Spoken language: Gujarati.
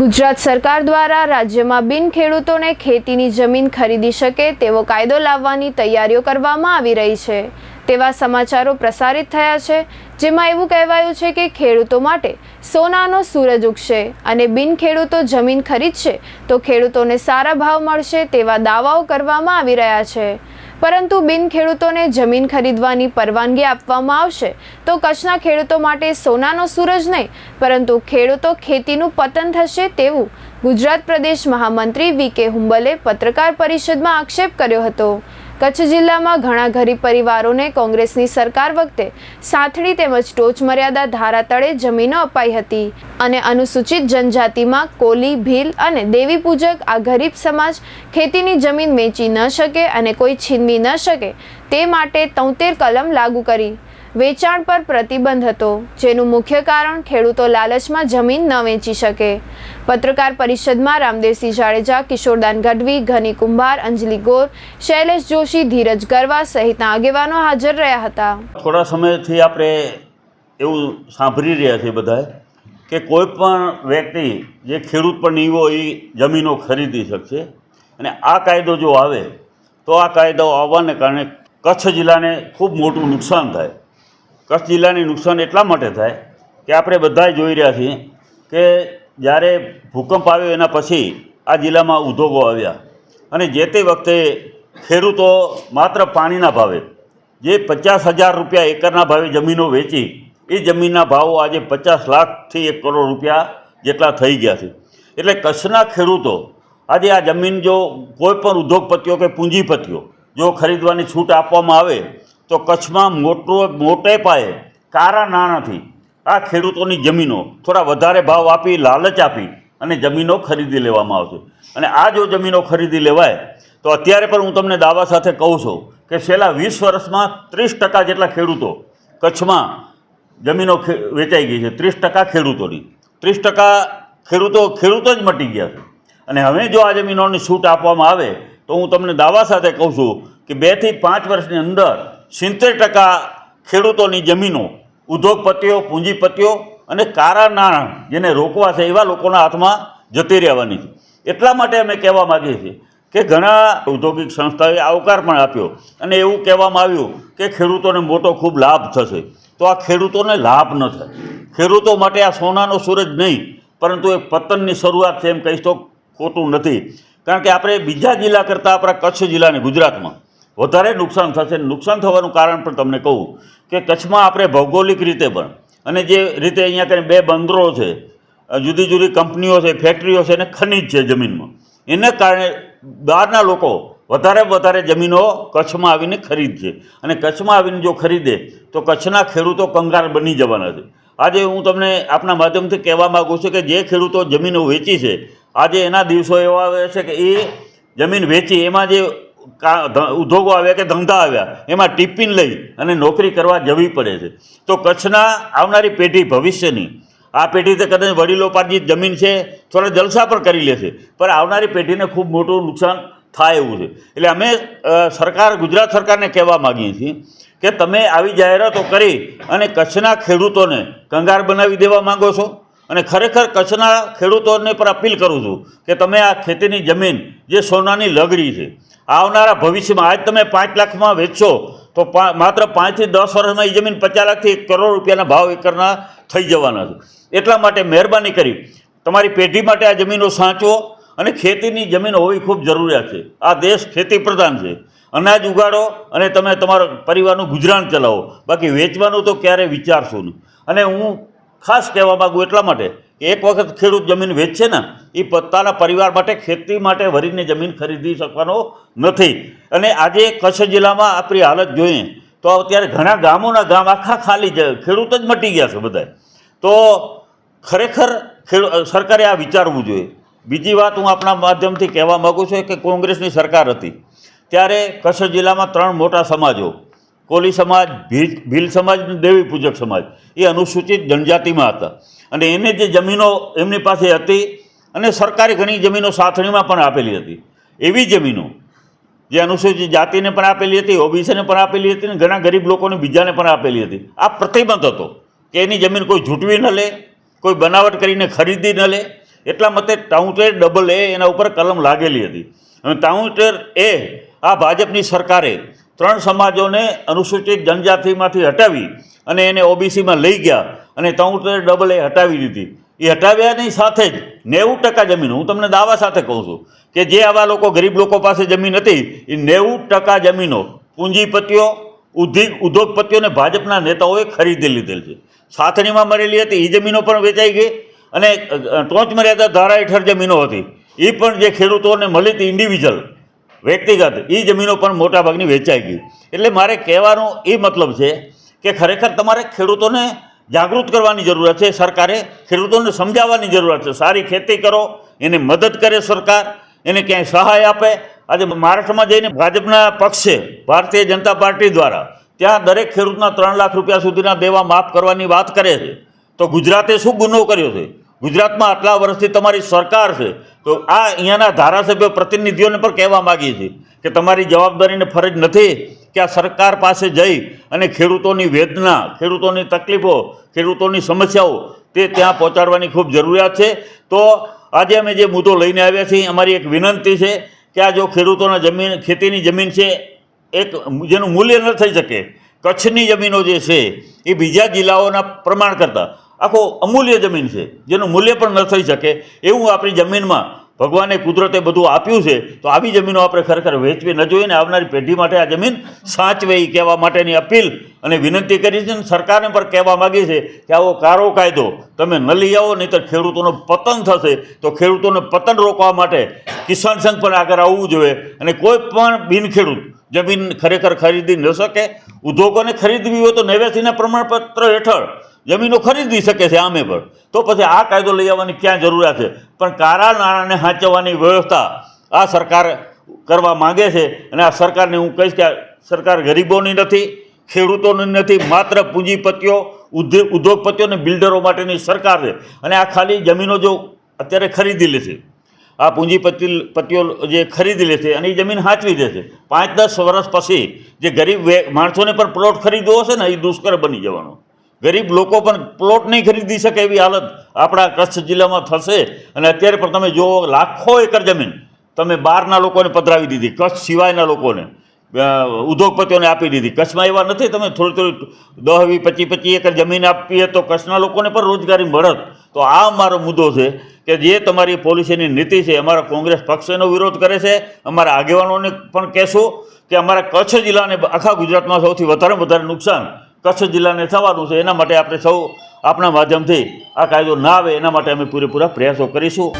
ગુજરાત સરકાર દ્વારા રાજ્યમાં બિન ખેડૂતોને ખેતીની જમીન ખરીદી શકે તેવો કાયદો લાવવાની તૈયારીઓ કરવામાં આવી રહી છે. તેવા સમાચારો પ્રસારિત થયા છે, જેમાં એવું કહેવાયું છે કે ખેડૂતો માટે સોનાનો સૂરજ ઉગશે અને બિન ખેડૂતો જમીન ખરીદશે તો ખેડૂતોને સારા ભાવ મળશે તેવા દાવાઓ કરવામાં આવી રહ્યા છે. પરંતુ બિન ખેડૂતોને જમીન ખરીદવાની પરવાનગી આપવામાં આવશે. તો કચ્છના ખેડૂતો માટે સોનાનો સૂરજ નહીં, પરંતુ ખેડૂતો ખેતીનું પતન થશે તેવું ગુજરાત પ્રદેશ મહામંત્રી વી કે હુંબલે પત્રકાર પરિષદમાં આક્ષેપ કર્યો હતો. કચ્છ જિલ્લામાં ઘણા ગરીબ પરિવારોને કોંગ્રેસની સરકાર વખતે સાથડી તેમજ ટોચ મર્યાદા ધારા તળે જમીનો અપાઈ હતી અને અનુસૂચિત જનજાતિમાં કોલી, ભીલ અને દેવી પૂજક આ ગરીબ સમાજ ખેતીની જમીન વેચી ન શકે અને કોઈ છીનવી ન શકે તે માટે તોતેર કલમ લાગુ કરી વેચાણ પર પ્રતિબંધ હતો, જેનું મુખ્ય કારણ ખેડૂતો લાલચમાં જમીન ન વેચી શકે. પત્રકાર પરિષદમાં રામદેવસિંહ જાડેજા કિશોરદાન ગઢવી ઘની કુંભાર, અંજલિ ગોર, શૈલેષ જોશી, ધીરજ ગરવા સહિતના આગેવાનો હાજર રહ્યા હતા. થોડા સમયથી આપણે એવું સાંભળી રહ્યા છીએ બધાએ કે કોઈ પણ વ્યક્તિ જે ખેડૂત પણ નહીં હોય એ જમીનો ખરીદી શકશે અને આ કાયદો જો આવે, તો આ કાયદો આવવાને કારણે કચ્છ જિલ્લાને ખૂબ મોટું નુકસાન થાય. કચ્છ જિલ્લાને નુકસાન એટલા માટે થાય કે આપણે બધાએ જોઈ રહ્યા છીએ કે જ્યારે ભૂકંપ આવ્યો એના પછી આ જિલ્લામાં ઉદ્યોગો આવ્યા. અને જે તે વખતે ખેડૂતો માત્ર પાણીના ભાવે, જે પચાસ હજાર રૂપિયા એકરના ભાવે જમીનો વેચી, એ જમીનના ભાવો આજે પચાસ લાખથી એક કરોડ રૂપિયા જેટલા થઈ ગયા છે. એટલે કચ્છના ખેડૂતો આજે આ જમીન જો કોઈ પણ ઉદ્યોગપતિઓ કે પૂંજીપતિઓ જો ખરીદવાની છૂટ આપવામાં આવે તો કચ્છમાં મોટો મોટે પાયે કારા નાણાંથી આ ખેડૂતોની જમીનો થોડા વધારે ભાવ આપી, લાલચ આપી અને જમીનો ખરીદી લેવામાં આવશે. અને આ જો જમીનો ખરીદી લેવાય, તો અત્યારે પણ હું તમને દાવા સાથે કહું છું કે છેલ્લા વીસ વર્ષમાં ત્રીસ ટકા જેટલા ખેડૂતો કચ્છમાં જમીનો વેચાઈ ગઈ છે, ત્રીસ ટકા ખેડૂતોની. ત્રીસ ટકા ખેડૂતો ખેડૂતો જ મટી ગયા છે. અને હવે જો આ જમીનોની છૂટ આપવામાં આવે, તો હું તમને દાવા સાથે કહું છું કે બેથી પાંચ વર્ષની અંદર સિત્તેર ટકા ખેડૂતોની જમીનો, ઉદ્યોગપતિઓ, પૂંજીપતિઓ અને કારા નાણાં જેને રોકવા છે એવા લોકોના હાથમાં જતી રહેવાની છે. એટલા માટે અમે કહેવા માગીએ છીએ કે ઘણા ઔદ્યોગિક સંસ્થાઓએ આવકાર પણ આપ્યો અને એવું કહેવામાં આવ્યું કે ખેડૂતોને મોટો ખૂબ લાભ થશે. તો આ ખેડૂતોને લાભ ન થાય. ખેડૂતો માટે આ સોનાનો સૂરજ નહીં, પરંતુ એ પતનની શરૂઆત છે એમ કહીશ તો ખોટું નથી. કારણ કે આપણે બીજા જિલ્લા કરતાં આપણા કચ્છ જિલ્લાને ગુજરાતમાં વધારે નુકસાન થશે. નુકસાન થવાનું કારણ પણ તમને કહું કે કચ્છમાં આપણે ભૌગોલિક રીતે પણ અને જે રીતે અહીંયા કરીને બે બંદરો છે, જુદી જુદી કંપનીઓ છે, ફેક્ટરીઓ છે અને ખનિજ છે જમીનમાં. એને કારણે બહારના લોકો વધારે વધારે જમીનો કચ્છમાં આવીને ખરીદશે અને કચ્છમાં આવીને જો ખરીદે તો કચ્છના ખેડૂતો કંગાર બની જવાના છે. આજે હું તમને આપના માધ્યમથી કહેવા માગું છું કે જે ખેડૂતો જમીનો વેચી છે, આજે એના દિવસો એવા આવે છે કે એ જમીન વેચી, એમાં જે ઉદ્યોગો આવ્યા કે ધંધા આવ્યા, એમાં ટિફિન લઈ અને નોકરી કરવા જવી પડે છે. તો કચ્છના આવનારી પેઢી ભવિષ્યની, આ પેઢી તો કદાચ વડીલો પાર્જી જમીન છે, થોડા જલસા પણ કરી લેશે, પણ આવનારી પેઢીને ખૂબ મોટું નુકસાન થાય એવું છે. એટલે અમે સરકાર, ગુજરાત સરકારને કહેવા માગીએ છીએ કે તમે આવી જાહેરાતો કરી અને કચ્છના ખેડૂતોને કંગાર બનાવી દેવા માંગો છો. અને ખરેખર કચ્છના ખેડૂતોને પર અપીલ કરું છું કે તમે આ ખેતીની જમીન, જે સોનાની લગડી છે, આવનારા ભવિષ્યમાં, આજ તમે પાંચ લાખમાં વેચશો, તો માત્ર પાંચથી દસ વર્ષમાં એ જમીન પચાસ લાખથી એક કરોડ રૂપિયાના ભાવ એકરના થઈ જવાના છે. એટલા માટે મહેરબાની કરી, તમારી પેઢી માટે આ જમીનો સાચવો અને ખેતીની જમીન હોવી ખૂબ જરૂરિયાત છે. આ દેશ ખેતી પ્રધાન છે. અનાજ ઉગાડો અને તમે તમારા પરિવારનું ગુજરાન ચલાવો. બાકી વેચવાનું તો ક્યારેય વિચારશો નહીં. અને હું ખાસ કહેવા માગું એટલા માટે એક વખત ખેડૂત જમીન વેચશે ને એ પોતાના પરિવાર માટે ખેતી માટે વરીને જમીન ખરીદી શકવાનો નથી. અને આજે કચ્છ જિલ્લામાં આપણી હાલત જોઈએ, તો અત્યારે ઘણા ગામોના ગામ આખા ખાલી જાય ખેડૂત જ મટી ગયા છે બધા તો ખરેખર સરકારે આ વિચારવું જોઈએ. બીજી વાત હું આપણા માધ્યમથી કહેવા માગું છું કે કોંગ્રેસની સરકાર હતી, ત્યારે કચ્છ જિલ્લામાં ત્રણ મોટા સમાજો કોલી સમાજ, ભીલ ભીલ સમાજ દેવી પૂજક સમાજ, એ અનુસૂચિત જનજાતિમાં હતા. અને એને જે જમીનો એમની પાસે હતી અને સરકારે ઘણી જમીનો સાથણીમાં પણ આપેલી હતી. એવી જમીનો જે અનુસૂચિત જાતિને પણ આપેલી હતી, ઓબીસીને પણ આપેલી હતી અને ઘણા ગરીબ લોકોને બીજાને પણ આપેલી હતી. આ પ્રતિબંધ હતો કે એની જમીન કોઈ ઝૂંટવી ન લે, કોઈ બનાવટ કરીને ખરીદી ન લે. એટલા મતે ટાઉન્ટેર ડબલ એ એના ઉપર કલમ લાગેલી હતી. અને ટાઉન્ટેર એ આ ભાજપની સરકારે ત્રણ સમાજોને અનુસૂચિત જનજાતિમાંથી હટાવી અને એને ઓબીસીમાં લઈ ગયા અને ટાઉન્ટેર ડબલ એ હટાવી દીધી. એ હટાવ્યાની સાથે જ નેવું ટકા જમીન, હું તમને દાવા સાથે કહું છું કે જે આવા લોકો, ગરીબ લોકો પાસે જમીન હતી, એ નેવું ટકા જમીનો પૂંજીપતિઓ ઉદ્યોગ ઉદ્યોગપતિઓને ભાજપના નેતાઓએ ખરીદી લીધેલ છે. સાથણીમાં મળેલી હતી, એ જમીનો પણ વેચાઈ ગઈ અને ટોચ મર્યાદા ધારા હેઠળ જમીનો હતી. એ પણ જે ખેડૂતોને મળી હતી ઇન્ડિવિજ્યુઅલ વ્યક્તિગત એ જમીનો પણ મોટાભાગની વેચાઈ ગઈ. એટલે મારે કહેવાનો એ મતલબ છે કે ખરેખર તમારે ખેડૂતોને જાગૃત કરવાની જરૂરત છે, સરકારે ખેડૂતોને સમજાવવાની જરૂરત છે. સારી ખેતી કરો, એને મદદ કરે સરકાર, એને ક્યાંય સહાય આપે. આજે મહારાષ્ટ્રમાં જઈને ભાજપના પક્ષે ભારતીય જનતા પાર્ટી દ્વારા ત્યાં દરેક ખેડૂતના ત્રણ લાખ રૂપિયા સુધીના દેવા માફ કરવાની વાત કરે છે. તો ગુજરાતે શું ગુનો કર્યો છે? ગુજરાતમાં આટલા વર્ષથી તમારી સરકાર છે. તો આ અહીંયાના ધારાસભ્ય પ્રતિનિધિઓને પણ કહેવા માગીએ છીએ કે તમારી જવાબદારીને ફરજ નથી કે આ સરકાર પાસે જઈ અને ખેડૂતોની વેદના, ખેડૂતોની તકલીફો, ખેડૂતોની સમસ્યાઓ તે ત્યાં પહોંચાડવાની ખૂબ જરૂરિયાત છે. તો આજે અમે જે મુદ્દો લઈને આવ્યા છીએ, અમારી એક વિનંતી છે કે આ જો ખેડૂતોના જમીન, ખેતીની જમીન છે, એક જેનું મૂલ્ય ન થઈ શકે, કચ્છની જમીનો જે છે, એ બીજા જિલ્લાઓના પ્રમાણ કરતાં આખો અમૂલ્ય જમીન છે, જેનું મૂલ્ય પણ ન થઈ શકે. એવું આપણી જમીનમાં ભગવાને કુદરતે બધું આપ્યું છે, તો આવી જમીનો આપણે ખરેખર વેચવી ન જોઈએ ને આવનારી પેઢી માટે આ જમીન સાચવે એ કહેવા માટેની અપીલ અને વિનંતી કરી છે ને સરકારને પણ કહેવા માગી છે કે આવો કારો કાયદો તમે ન લઈ આવો નહીં તો ખેડૂતોનો પતન થશે, તો ખેડૂતોને પતન રોકવા માટે કિસાન સંઘ પણ આગળ આવવું જોઈએ અને કોઈ પણ બિનખેડૂત જમીન ખરેખર ખરીદી ન શકે. ઉદ્યોગોને ખરીદવી હોય તો નેવ્યાસીના પ્રમાણપત્ર હેઠળ જમીનો ખરીદી શકે છે આમે પણ તો પછી આ કાયદો લઈ આવવાની ક્યાં જરૂરિયાત છે? પણ કારા નાણાંને સાચવવાની વ્યવસ્થા આ સરકાર કરવા માંગે છે અને આ સરકારને હું કહીશ કે સરકાર ગરીબોની નથી, ખેડૂતોની નથી, માત્ર પૂંજીપતિઓ ઉદ્યોગ ઉદ્યોગપતિઓ અને બિલ્ડરો માટેની સરકાર છે. અને આ ખાલી જમીનો જો અત્યારે ખરીદી લે છે આ પૂંજીપતિ, પતિઓ જે ખરીદી લે છે અને એ જમીન હાંચવી દે છે પાંચ દસ વર્ષ પછી જે ગરીબ માણસોને પણ પ્લોટ ખરીદવો હશે ને, એ દુષ્કર બની જવાનો. ગરીબ લોકો પણ પ્લોટ નહીં ખરીદી શકે એવી હાલત આપણા કચ્છ જિલ્લામાં થશે. અને અત્યારે પણ તમે જુઓ, લાખો એકર જમીન તમે બહારના લોકોને પધરાવી દીધી, કચ્છ સિવાયના લોકોને. ઉદ્યોગપતિઓને આપી દીધી. કચ્છમાં એવા નથી, તમે થોડી થોડી દસ વી પચીસ પચીસ એકર જમીન આપીએ તો કચ્છના લોકોને પણ રોજગારી મળત. તો આ અમારો મુદ્દો છે કે જે તમારી પોલિસીની નીતિ છે, અમારા કોંગ્રેસ પક્ષ એનો વિરોધ કરે છે, અમારા આગેવાનોને પણ કહેશું કે અમારા કચ્છ જિલ્લાને આખા ગુજરાતમાં સૌથી વધારે વધારે નુકસાન કચ્છ જિલ્લાને થવાનું છે, એના માટે આપણે સૌ આપણા માધ્યમથી આ કાયદો ના આવે એના માટે અમે પૂરેપૂરા પ્રયાસો કરીશું.